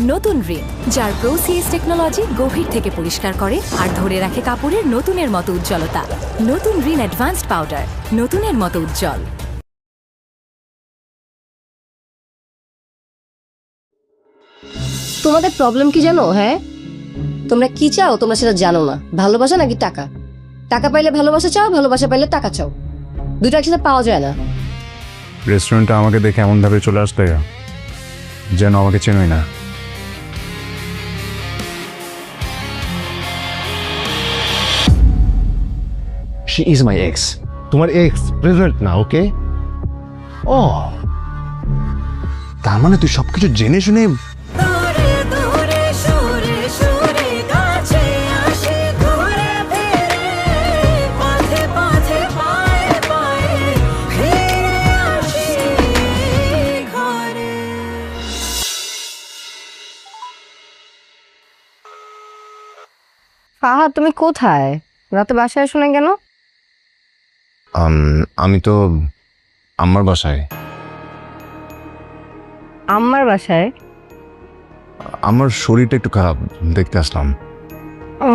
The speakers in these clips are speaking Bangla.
নতুন রিন যার প্রোসিএস টেকনোলজি গভীর থেকে পরিষ্কার করে আর ধরে রাখে কাপড়ের নতুনের মতো উজ্জ্বলতা। নতুন রিন অ্যাডভান্সড পাউডার নতুনের মতো উজ্জ্বল। তোমাদের প্রবলেম কি জানো হ্যাঁ? তোমরা কি চাও তোমরা সেটা জানো না। ভালোবাসা নাকি টাকা? টাকা পাইলে ভালোবাসা চাও ভালোবাসা পাইলে টাকা চাও। দুটো একসাথে পাওয়া যায় না। রেস্টুরেন্টটা আমাকে দেখে এমনভাবে চলে আসলে যেন আমাকে চেনই না। শি ইজ মাই এক্স তোমার এক্স প্রেজেন্ট না ওকে ও। তার মানে তুই সবকিছু জেনে শুনে দূরে দূরে সুরে সুরে কাছে আসে ঘুরে ফিরে পথে পথে পায়ে পায়ে ফিরে আসি ঘরে। ফাহা তুমি কোথায়? রাতে বাসায় আসো না কেন? আম, তো আমার বাসায়। আমার বাসায়? আমার শরীরটা একটু খারাপ দেখতে আসলাম। ও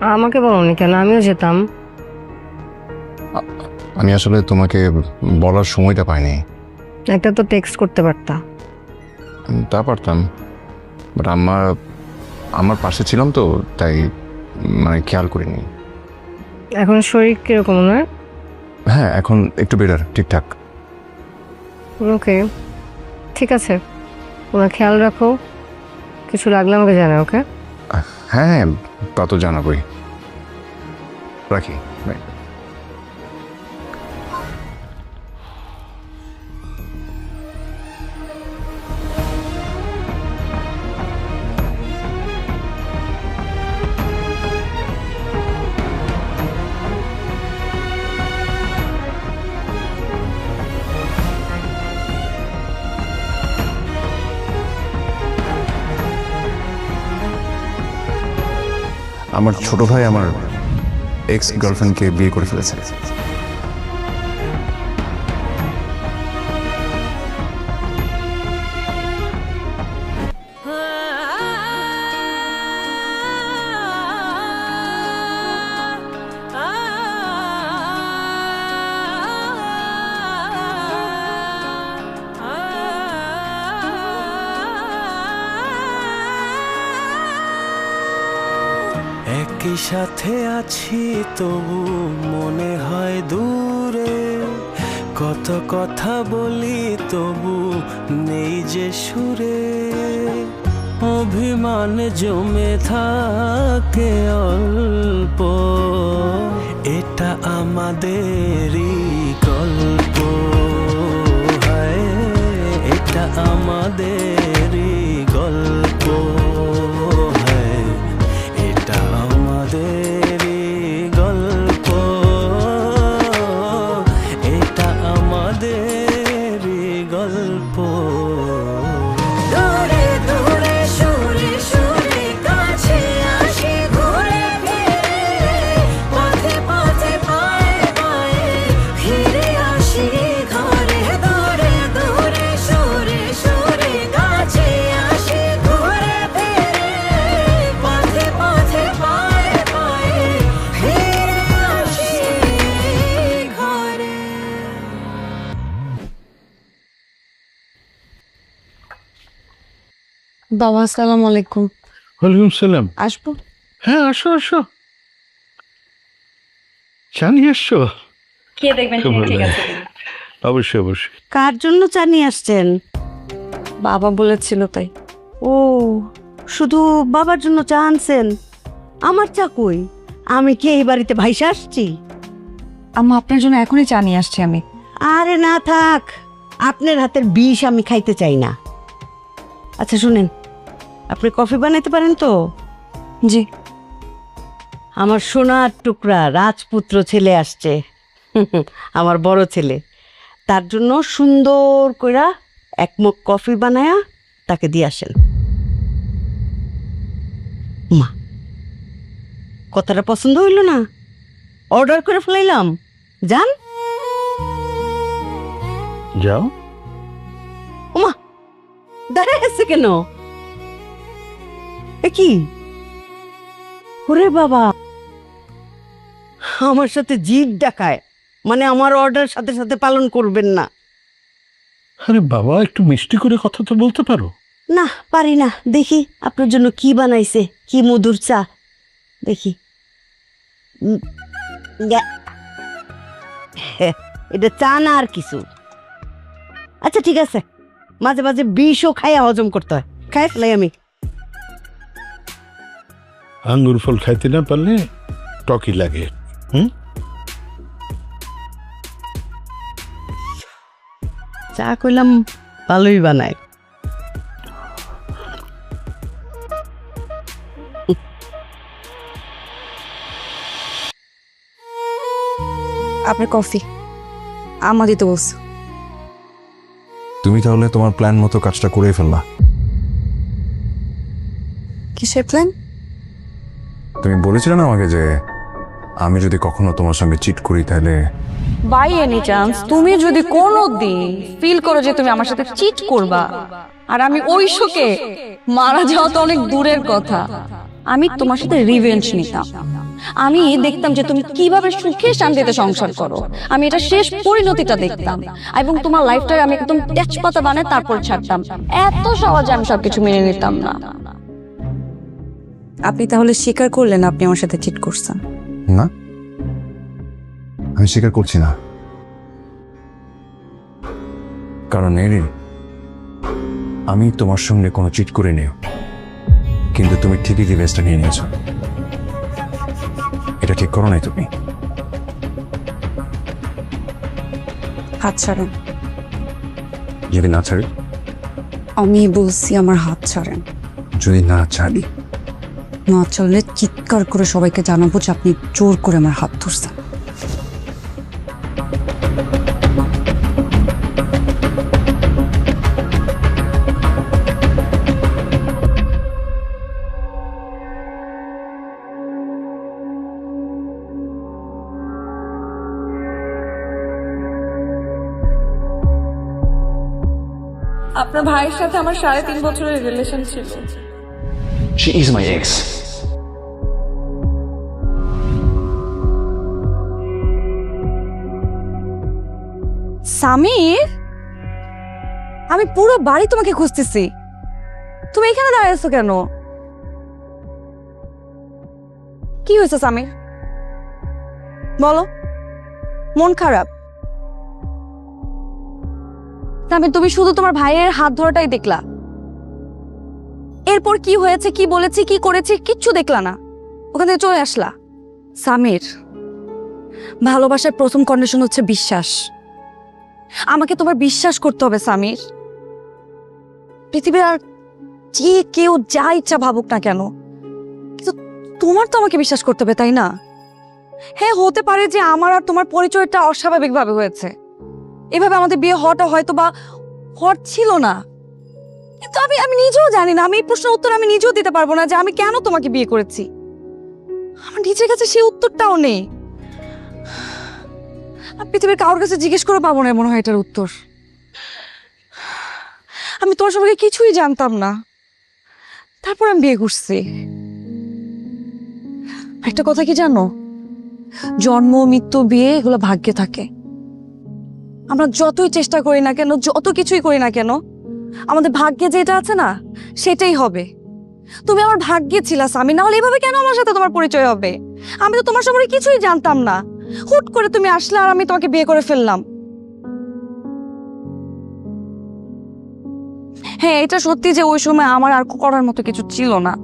আমাকে বলনি কেন? আমিও যেতাম। আমি আসলে তোমাকে বলার সময়টা পাইনি। একটা তো টেক্সট করতে পারতা। তা পারতাম। বাট আমার আমার পাশে ছিলাম তো তাই মানে খেয়াল করিনি। এখন শরীর কীরকম নয় হ্যাঁ এখন একটু বেটার ঠিকঠাক। ওকে ঠিক আছে। ওরা খেয়াল রাখো। কিছু লাগলে আমাকে জানাও ওকে হ্যাঁ হ্যাঁ তা তো জানাবই। রাখি। আমার ছোট ভাই আমার এক্স গার্লফ্রেন্ডকে বিয়ে করে ফেলেছে। আছি তবু মনে হয় দূরে। কত কথা বলি তবু নেই যে সুরে। অভিমান জমে থাকে অল্প। এটা আমাদেরই গল্প। হায়, এটা আমাদেরই বাবা আসসালামু আলাইকুম। ওয়ালাইকুম সালাম। আসব? হ্যাঁ আসো আসো। চা নিয়ে আসছো? খেয়ে দেখবেন খুব ঠিক আছে। অবশ্যই অবশ্যই। কার জন্য চা নিয়ে আসছেন? বাবা বলেছিল তাই। ও শুধু বাবার জন্য চা আনছেন? আমার চা কই? আমি কি এই বাড়িতে ভাইসা আসছি? আম্মা আপনার জন্য এখনই চা নিয়ে আসছি আমি। আরে না থাক। আপনার হাতের বিষ আমি খাইতে চাই না। আচ্ছা শুনেন। আপনি কফি বানাইতে পারেন তো? জি। আমার সোনার টুকরা রাজপুত্র ছেলে আসছে। আমার বড় ছেলে। তার জন্য সুন্দর কইরা এক মগ কফি বানায়া তাকে দিয়ে আসেন। মা কথাটা পছন্দ হইল না? অর্ডার করে ফেলাইলাম। যান। যাও। ওমা দাঁড়ায় আছে কেন? এ কি? ওরে বাবা। আমার সাথে জিদ দেখায়। মানে আমার অর্ডার সাথে সাথে পালন করবেন না। আরে বাবা একটু মিষ্টি করে কথা তো বলতে পারো? না পারি না। দেখি আপনার জন্য কি বানাইছে কি মধুর চা। দেখি। উম, এটা চা না আর কিছু। আচ্ছা ঠিক আছে। মাঝে মাঝে বিষও খাইয়া হজম করতে হয়। খাই ফেলাই আমি। আঙ্গুর ফল খাইতে না পারলে টকি লাগে হুম? চা কইলাম ভালোই বানায়। আপনার কফি। আমা দিতে বলছে। তুমি তাহলে তোমার প্ল্যান মতো কাজটা করে ফেললা। কিসের প্ল্যান? তুমি বলেছিলে না আমাকে যে আমি যদি কখনো তোমার সঙ্গে চিট করি তাহলে বাই এনি চান্স তুমি যদি কোনো দিন ফিল করো যে তুমি আমার সাথে চিট করবা, আর আমি ওই শোকে মারা যাওয়া তো অনেক দূরের কথা, আমি তোমার সাথে রিভেঞ্জ নিতাম। আমি দেখতাম যে তুমি কীভাবে সুখে শান্তিতে সংসার করো। আমি এটা শেষ পরিণতিটা দেখতাম এবং তোমার লাইফটাকে আমি একদম তেজপাতা বানায় তারপর ছাড়তাম। এত সহজে আমি সবকিছু মেনে নিতাম না। আপনি তাহলে স্বীকার করলেন আপনি আমার সাথে চিট করছেন। না। আমি স্বীকার করছি না। কারণ এরিন আমি তোমার সঙ্গে কোনো চিট করে নিও কিন্তু তুমি ঠিকই রিভেজটা নিয়ে নিয়েছো। এটা ঠিক করো নাই তুমি। হাত ছাড়েন। যদি না ছাড়ি? আমি বলছি আমার হাত ছাড়েন। যদি না ছাড়ি? না চললে চিৎকার করে সবাইকে জানাব যে আপনি জোর করে আমার হাত ধরছেন। আপনার ভাইয়ের সাথে আমার সাড়ে তিন বছরের রিলেশন ছিল। She is my ex. Samir? আমি পুরো বাড়ি তোমাকে খুঁজতেছি। তুমি এখানে দাঁড়িয়ে আছো কেন? কি হয়েছে সামির? বলো, মন খারাপ? সামির, তুমি শুধু তোমার ভাইয়ের হাত ধরাটাই দেখলা। এরপর কি হয়েছে, কি বলেছে, কি করেছে, কিচ্ছু দেখলা না। ওখান থেকে চলে আসলা। সামির, ভালোবাসার প্রথম কন্ডিশন হচ্ছে বিশ্বাস। আমাকে তোমার বিশ্বাস করতে হবে, সামির। পৃথিবীর আর যে কেউ যা ইচ্ছা ভাবুক না কেন, কিন্তু তোমার তো আমাকে বিশ্বাস করতে হবে, তাই না? হ্যাঁ হতে পারে যে আমার আর তোমার পরিচয়টা অস্বাভাবিকভাবে হয়েছে। এভাবে আমাদের বিয়ে হওয়াটা হয়তো বা হওয়ার ছিল না। কিন্তু আমি আমি নিজেও জানি না, আমি এই প্রশ্নের উত্তর আমি নিজেও দিতে পারব না যে আমি কেন তোমাকে বিয়ে করেছি। আমার নিজের কাছে সেই উত্তরটাও নেই। পৃথিবীর কারোর কাছে জিজ্ঞেস করে পাবো না মনে হয় এটার উত্তর। আমি তোমার সম্পর্কে কিছুই জানতাম না। তারপর আমি বিয়ে করছি। একটা কথা কি জানো? জন্ম, মৃত্যু, বিয়ে এগুলো ভাগ্যে থাকে। আমরা যতই চেষ্টা করি না কেন, যত কিছুই করি না কেন আমাদের ভাগ্যে যেটা আছে না, সেটাই হবে। তুমি আমার ভাগ্যে ছিলা, স্বামী না হলে এভাবে কেন আমার সাথে তোমার পরিচয় হবে? আমি তো তোমার সম্পর্কে কিছুই জানতাম না। হুট করে তুমি আসলে আর আমি তোমাকে বিয়ে করে ফেললাম। হ্যাঁ এটা সত্যি যে ওই সময় আমার আর করার মতো কিছু ছিল না।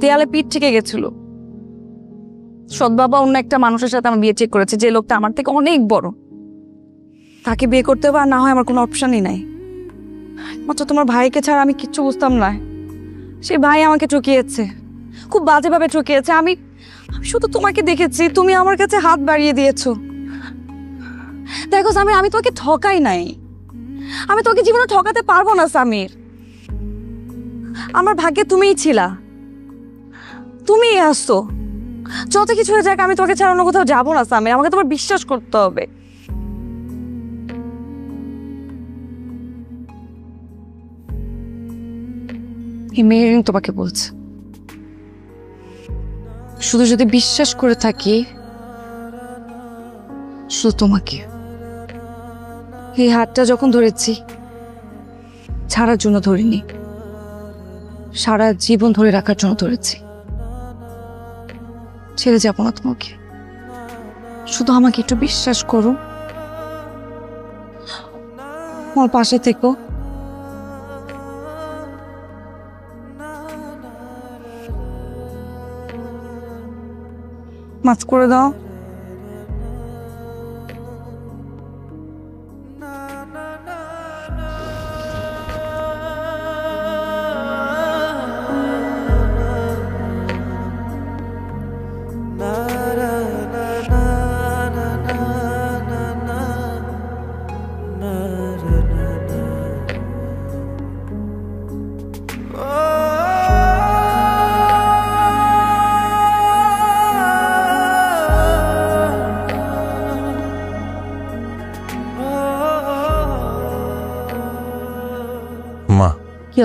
দেয়ালে পিঠ থেকে গেছিল। সৎ বাবা অন্য একটা মানুষের সাথে আমার বিয়ে চেক করেছে, যে লোকটা আমার থেকে অনেক বড়। তাকে বিয়ে করতে হবে আর না হয় আমার কোনো অপশনই নাই। মাত্র তোমার ভাইকে ছাড়া আমি কিচ্ছু বুঝতাম না। সে ভাই আমাকে ঠকিয়েছে। খুব বাজেভাবে ঠকিয়েছে। আমি শুধু তোমাকে দেখেছি, তুমি আমার কাছে হাত বাড়িয়ে দিয়েছ। দেখো সামির, আমি তোমাকে ঠকাই নাই। আমি তোকে জীবনে ঠকাতে পারব না, সামির। আমার ভাগ্যে তুমিই ছিলা। তুমিই আসছো যত কিছু হয়ে যাক, আমি তোমাকে ছাড়া অন্য কোথাও যাব না, সামির। আমাকে তোমার বিশ্বাস করতে হবে। মেয়েরিং তোমাকে বলছে। শুধু যদি বিশ্বাস করে থাকি, শুধু তোমাকে। এই হাতটা যখন ধরেছি, ছাড়ার জন্য ধরিনি, সারা জীবন ধরে রাখার জন্য ধরেছি। ছেড়ে যাব না তোমাকে। শুধু আমাকে একটু বিশ্বাস করো। আমার পাশে থেকো। মাছ করে দাও।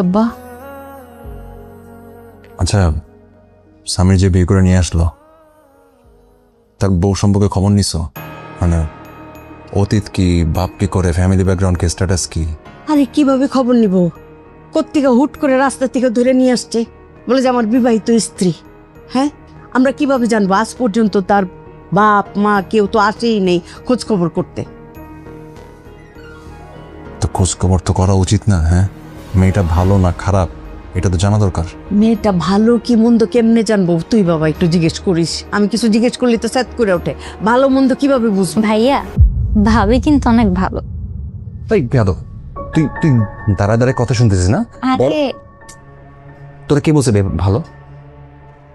আব্বা। আচ্ছা স্বামীর যে বিয়ে করে নিয়ে আসলো তার বউ সম্পর্কে খবর নিছো? মানে অতীত কি বাপ কি করে ফ্যামিলি ব্যাকগ্রাউন্ড কি স্ট্যাটাস কি? আরে কীভাবে খবর নিব? কোত্থেকে হুট করে রাস্তা থেকে ধরে নিয়ে আসছে বলে যে আমার বিবাহিত স্ত্রী। হ্যাঁ? আমরা কীভাবে জানব? আজ পর্যন্ত তার বাপ মা কেউ তো আসেই নেই খোঁজ খবর করতে। তো খোঁজ খবর তো করা উচিত না হ্যাঁ? মেয়েটা ভালো না খারাপ? এটা তো জানা দরকার। মেয়েটা ভালো কি মন্দ কেমনে জানব? তুই বাবা একটু জিজ্ঞেস করিস। আমি কিছু জিজ্ঞেস করলে তো স্যাত করে ওঠে। ভালো মন্দ কীভাবে বুঝব? ভাইয়া ভাবি কিন্তু অনেক ভালো। তাই বেয়াদব তুই তুই দাঁড়ায় দাঁড়ায় কথা শুনতেছিস না? আরে তোরা কে বলছে বে ভালো?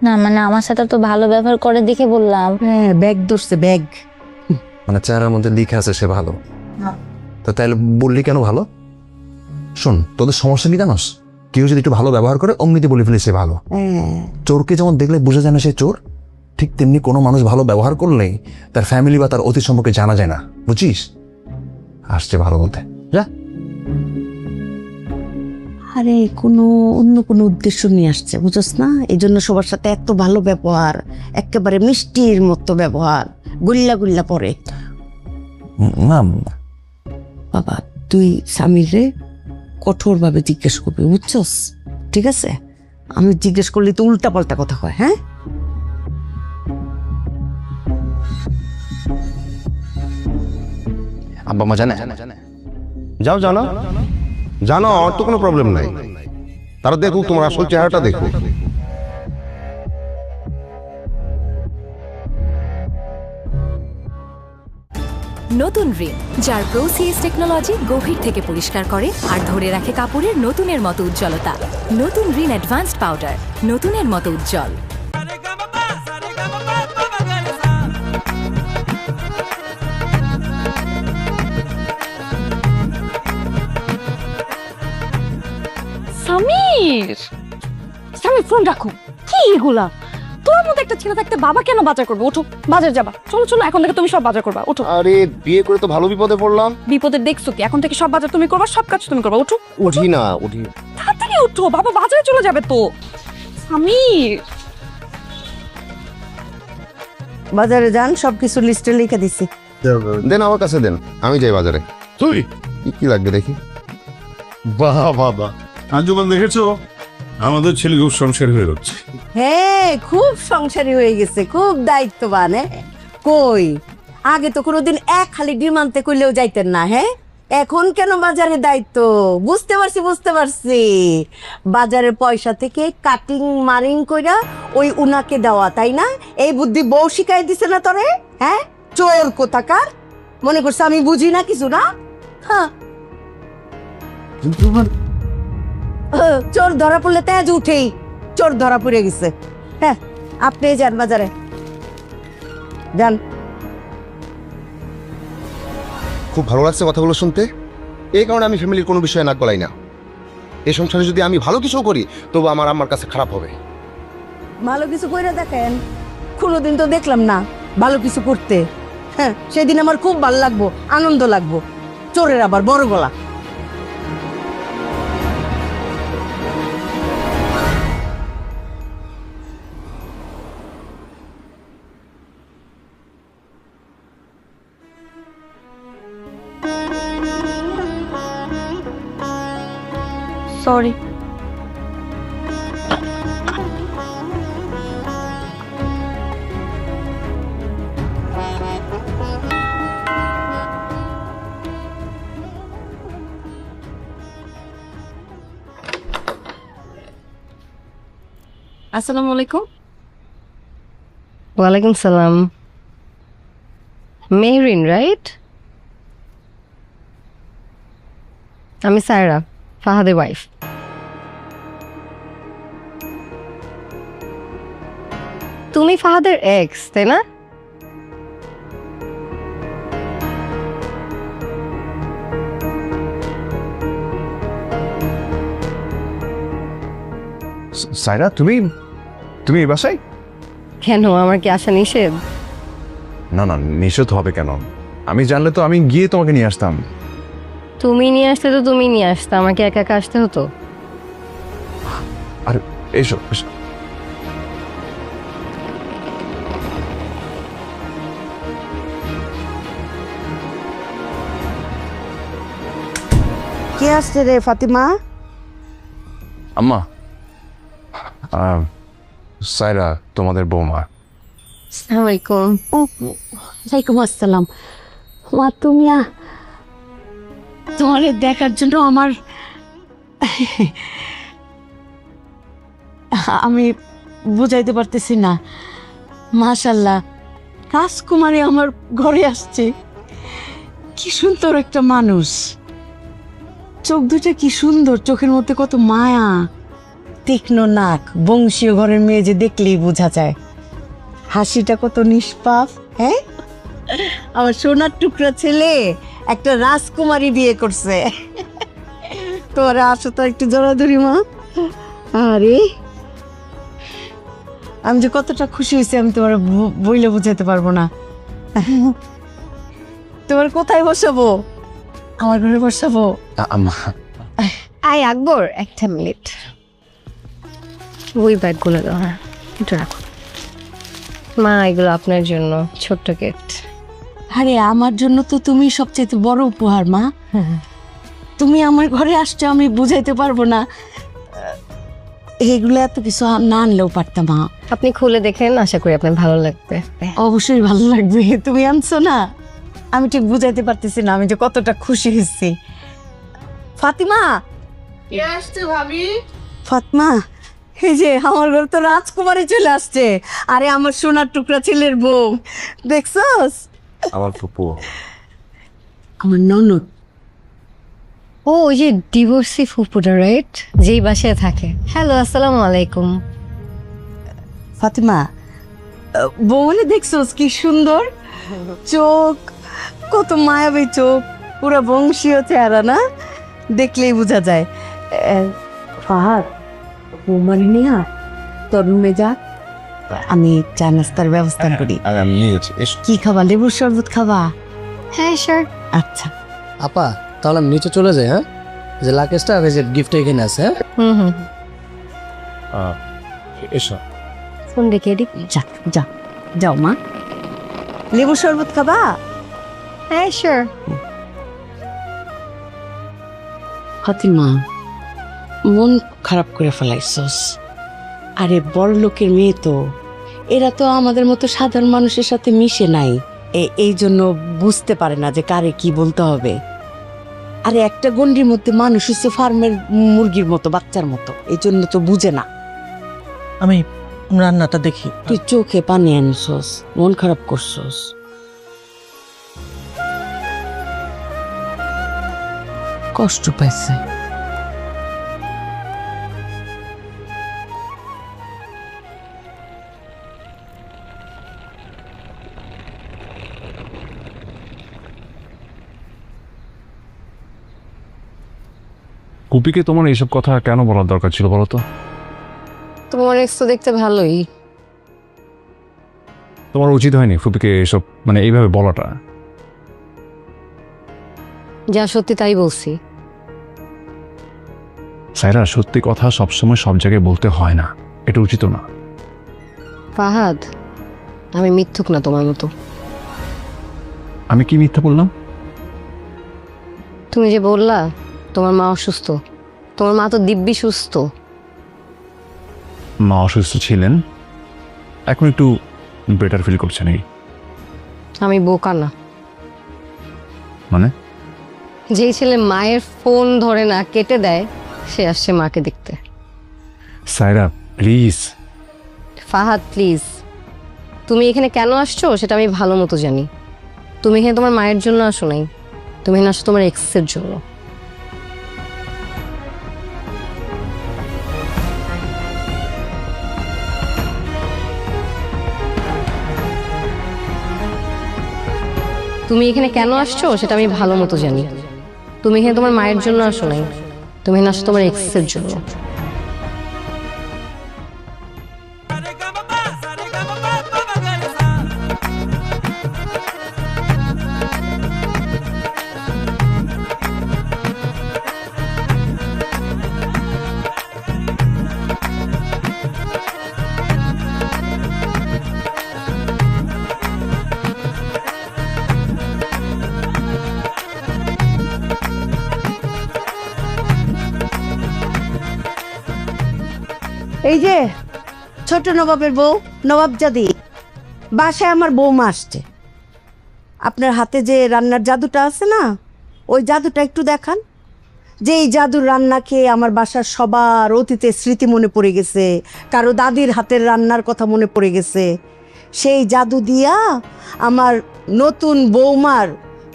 না মানে আমার সাথে তো ভালো ব্যবহার করে দেখে বললাম। হ্যাঁ ব্যাগ ধরছে ব্যাগ। মানে চেহারার মধ্যে লিখে আছে সে ভালো। তো তাইলে বললি কেন ভালো? শোন তোদের সমস্যা কি জানোস? কেউ যদি একটু ভালো ব্যবহার করে অমনিতে বলে ফেলে সে ভালো। হ্যাঁ। চোরকে যেমন দেখলে বোঝা যায় না সে চোর ঠিক তেমনি কোনো মানুষ ভালো ব্যবহার করলেই তার ফ্যামিলি বা তার অতীত সম্পর্কে জানা যায় না। বুঝিস? আসছে ভালো বলতে। যা। আরে কোনো অন্য কোনো উদ্দেশ্য নিয়ে আসছে বুঝছ না? এই জন্য সবার সাথে এত ভালো ব্যবহার একেবারে মিষ্টির মতো ব্যবহার গুল্লা গুল্লা পরে। না। বাবা তুই স্বামীরে কঠোরভাবে জিজ্ঞেস করবে বুঝছস? ঠিক আছে? আমি জিজ্ঞেস করলে তো উল্টা পাল্টা কথা হয় হ্যাঁ? আব্বা মা জানে? যাও জানো। জানো আমার তো কোনো প্রবলেম নাই। তারা দেখুক তোমার আসল চেহারাটা দেখুক। নতুন রিন, যার প্রোসিএস টেকনোলজি গভীর থেকে পরিষ্কার করে আর ধরে রাখে কাপড়ের নতুনের মতো উজ্জ্বলতা। নতুন রিন অ্যাডভান্সড পাউডার নতুনের মতো উজ্জ্বল। সামির! সামির, ফোন রাখো। কি এগুলা? একটা ছেলে থাকতে বাবা কেন বাজার করবে? ওঠো বাজার যাবা। চলো চলো এখন থেকে তুমি সব বাজার করবা ওঠো। আরে বিয়ে করে তো ভালো বিপদে পড়লাম। বিপদে দেখছ কি? এখন থেকে সব বাজার তুমি করবা সব কাজ তুমি করবা ওঠো। উঠি না উঠি। তাড়াতাড়ি ওঠো বাবা বাজারে চলে যাবে তো। সামির বাজারে যান সব কিছু লিস্টে লিখে দিছি। দেন আমার কাছে দেন আমি যাই বাজারে। তুই? কি কি লাগবে দেখি? বাহ বাবা আঞ্জুমান দেখেছ? আমাদের ছেলে খুব সংসার হয়ে যাচ্ছে হ্যাঁ খুব সংসারী হয়ে গেছে খুব দায়িত্ববান হ্যাঁ? কই? আগে তো কোনোদিন এক খালি ডিম আনতে করলেও যাইতেন না হ্যাঁ? এখন কেন বাজারে দায়িত্ব? বুঝতে পারছি বুঝতে পারছি। বাজারের পয়সা থেকে কাটিং মারিং কইরা ওই উনাকে দেওয়া তাই না? এই বুদ্ধি বউ শিখাই দিছে না তোরে হ্যাঁ? চোর কোথাকার? মনে করছে আমি বুঝি না কিছু না? হ্যাঁ। কিন্তু চোর ধরা পড়লে তেজ উঠেই। চোর ধরা পড়ে গেছে। হ্যাঁ আপনি যান বাজারে। যান। খুব ভালো লাগছে কথাগুলো শুনতে। এই কারণে আমি ফ্যামিলির কোনো বিষয়ে নাক গলাই না। এই সংসারে যদি আমি ভালো কিছু করি তবু আমার আমার কাছে খারাপ হবে। ভালো কিছু কইরা দেখেন কোনোদিন তো দেখলাম না ভালো কিছু করতে। হ্যাঁ সেদিন আমার খুব ভালো লাগবো আনন্দ লাগবো। চোরের আবার বড় গলা। সরি। আসসালামু আলাইকুম। ওয়ালাইকুম সালাম। মেহরিন রাইট আমি সায়রা ফাহাদের ওয়াইফ তুমি ফাহাদের এক্স তাই না? সাইরা তুমি তুমি এই বাসায়? কেন? আমার কি আসা নিষেধ? না না নিষেধ হবে কেন? আমি জানলে তো আমি গিয়ে তোমাকে নিয়ে আসতাম। তুমি নিয়ে আসতে তো তুমি নিয়ে আসতে আমাকে একা একা আসতে হতো। আর এসো এসো। কে আসছে রে ফাতিমা? আম্মা সাইরা তোমাদের বৌমা। আসসালামাইকুম ওয়ালাইকুম আসসালাম। মা তুমি আ- তোমার দেখার জন্য আমার আমি বুঝাইতে পারতেছি না। মাশাল্লাহ রাজকুমারী আমার ঘরে আসছে। কি সুন্দর একটা মানুষ। চোখ দুটা কি সুন্দর, চোখের মধ্যে কত মায়া। তীক্ষ্ণ নাক, বংশীয় ঘরের মেয়ে যে দেখলেই বোঝা যায়। হাসিটা কত নিষ্পাপ হ্যাঁ? আমার সোনার টুকরা ছেলে একটা রাজকুমারী বিয়ে করছে। তোরা আসো তো একটু জড়াধরি মা। আরে, আমি যে কতটা খুশি হয়েছি, আমি তোমার বইলে বুঝাতে পারব না। তোমার কোথায় বসাবো? আমার ঘরে বসাবো? আম্মা। আই আকবর একটা মিনিট। ওই ব্যাগগুলো দাও হ্যাঁ একটু রাখো। মা এগুলো আপনার জন্য ছোট্ট গিফট আরে আমার জন্য তো তুমি সবচেয়ে বড় উপহার মা। তুমি আমার ঘরে আসছো আমি বুঝাইতে পারব না। এগুলো এত কিছু না আনলেও পারতাম মা। আপনি খুলে দেখেন আশা করি আপনার ভালো লাগবে। অবশ্যই ভালো লাগবে। তুমি আনছো না? আমি ঠিক বুঝাইতে পারতেছি না আমি যে কতটা খুশি হয়েছি। ফাতিমা! ভাবি? ফাতমা এই যে আমার ঘরে তো রাজকুমারী চলে আসছে। আরে আমার সোনার টুকরা ছেলের বউ। দেখছস? আমার ফুপু আমার ননদ। ও ওই যে ডিভোর্সি ফুপুটা রাইট যেই বাসায় থাকে। হ্যালো আসসালামু আলাইকুম। ফাতিমা বউলে দেখছস কি সুন্দর? চোখ কত মায়াবী চোখ পুরো বংশীয় চেহারা না? দেখলেই বোঝা যায়। ফাহাদ নিয়া রুমে যা। আমি চা নাস্তার ব্যবস্থা করি। নিয়ে যাচ্ছি। এসো। কি খাবা লেবুর শরবত খাবা? হ্যাঁ স্যার আচ্ছা। আপা তাহলে আমি নিচে চলে যাই হ্যাঁ? যে লাকেশটা আর যে গিফট এখানে আছে হ্যাঁ? হুম হুম। এসো। ফোন রেখে এদিক যা যা। যাও মা। লেবুর শরবত খাবা? হ্যাঁ স্যার ফাতিমা মন খারাপ করে ফেলাইছস। আরে বড় লোকের মেয়ে তো। এরা তো আমাদের মতো সাধারণ মানুষের সাথে মিশে নাই। এ- এই জন্য বুঝতে পারে না যে কারে কি বলতে হবে। আরে একটা গন্ডির মধ্যে মানুষ হচ্ছে ফার্মের মুরগির মতো বাচ্চার মতো। এই জন্য তো বুঝে না। আমি রান্নাটা দেখি। তুই চোখে পানি আনছস মন খারাপ করছস। কষ্ট পাইছে। কুপিকে তোমার এইসব কথা কেন বলার দরকার ছিল বলো তো? তোমার এক্স তো দেখতে ভালোই। তোমার উচিত হয়নি ফুপিকে এসব মানে এইভাবে বলাটা। যা সত্যি তাই বলছি। সাইরা সত্যি কথা সবসময় সব জায়গায় বলতে হয় না। এটা উচিত না। ফাহাদ আমি মিথ্যুক না তোমার মতো। আমি কি মিথ্যা বললাম? তুমি যে বললা তোমার মা অসুস্থ। তোমার মা তো দিব্যি সুস্থ। মা অসুস্থ ছিলেন। এখন একটু বেটার ফিল করছেন এই আমি বোকা না। মানে? যেই ছেলে মায়ের ফোন ধরে না কেটে দেয় সে আসছে মাকে দেখতে। সাইরা প্লিজ ফাহাদ প্লিজ তুমি এখানে কেন আসছো সেটা আমি ভালো মতো জানি। তুমি এখানে তোমার মায়ের জন্য আসো নাই। তুমি এখানে আসো তোমার এক্সের জন্য। তুমি এখানে কেন আসছো সেটা আমি ভালো মতো জানি। তুমি এখানে তোমার মায়ের জন্য আসো নাই। তুমি এখানে তোমার এক্সের জন্য। এই যে ছোট নবাবের বউ, নবাবজাদি। বাসায় আমার বৌমা আসছে। আপনার হাতে যে রান্নার জাদুটা আছে না, ওই জাদুটা একটু দেখান। যে এই জাদুর রান্না খেয়ে আমার বাসার সবার অতীতের স্মৃতি মনে পড়ে গেছে, কারও দাদির হাতের রান্নার কথা মনে পড়ে গেছে, সেই জাদু দিয়া আমার নতুন বৌমার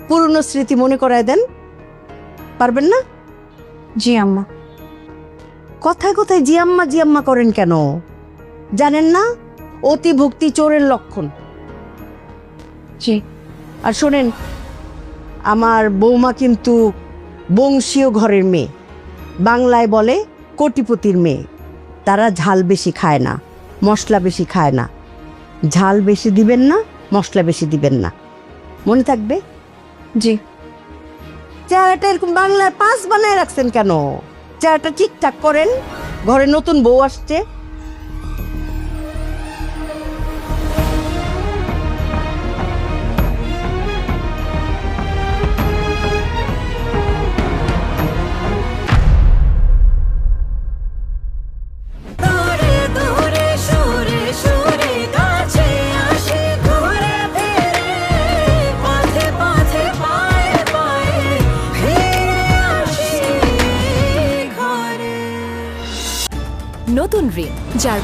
পুরনো স্মৃতি মনে করায় দেন। পারবেন না? জি, আম্মা। কথায় কথায় জিয়াম্মা জিয়াম্মা করেন কেন? জানেন না? অতি ভক্তি চোরের লক্ষণ। জি। আর শোনেন আমার বৌমা কিন্তু বংশীয় ঘরের মেয়ে। বাংলায় বলে কোটিপতির মেয়ে। তারা ঝাল বেশি খায় না মশলা বেশি খায় না। ঝাল বেশি দিবেন না মশলা বেশি দিবেন না। মনে থাকবে? জি। চেহারাটা এরকম বাংলার পাঁচ বানায় রাখছেন কেন? চেহারাটা ঠিকঠাক করেন ঘরে নতুন বউ আসছে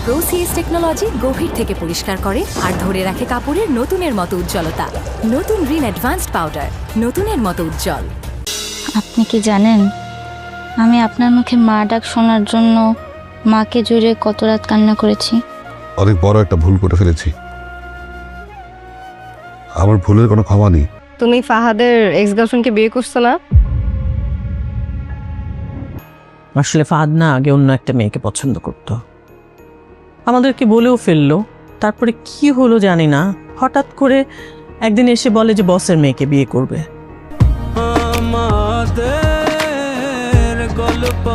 প্রোসিএস টেকনোলজি গভীর থেকে পরিষ্কার করে আর ধরে রাখে কাপড়ের নতুনের মতো উজ্জ্বলতা। নতুন রিন অ্যাডভান্সড পাউডার নতুনের মতো উজ্জ্বল। আপনি কি জানেন? আমি আপনার মুখে মা ডাক শোনার জন্য মাকে জুড়ে কত রাত কান্না করেছি। অনেক বড় একটা ভুল করে ফেলেছি। আমার ভুলের কোনো ক্ষমা নেই। তুমি ফাহাদের এক্স গার্লফ্রেন্ডকে বিয়ে করছ না? আসলে ফাহাদ না আগে অন্য একটা মেয়েকে পছন্দ করত। আমাদেরকে বলেও ফেলল, তারপরে কি হলো জানি না। হঠাৎ করে একদিন এসে বলে যে বসের মেয়েকে বিয়ে করবে। আমাদের গল্প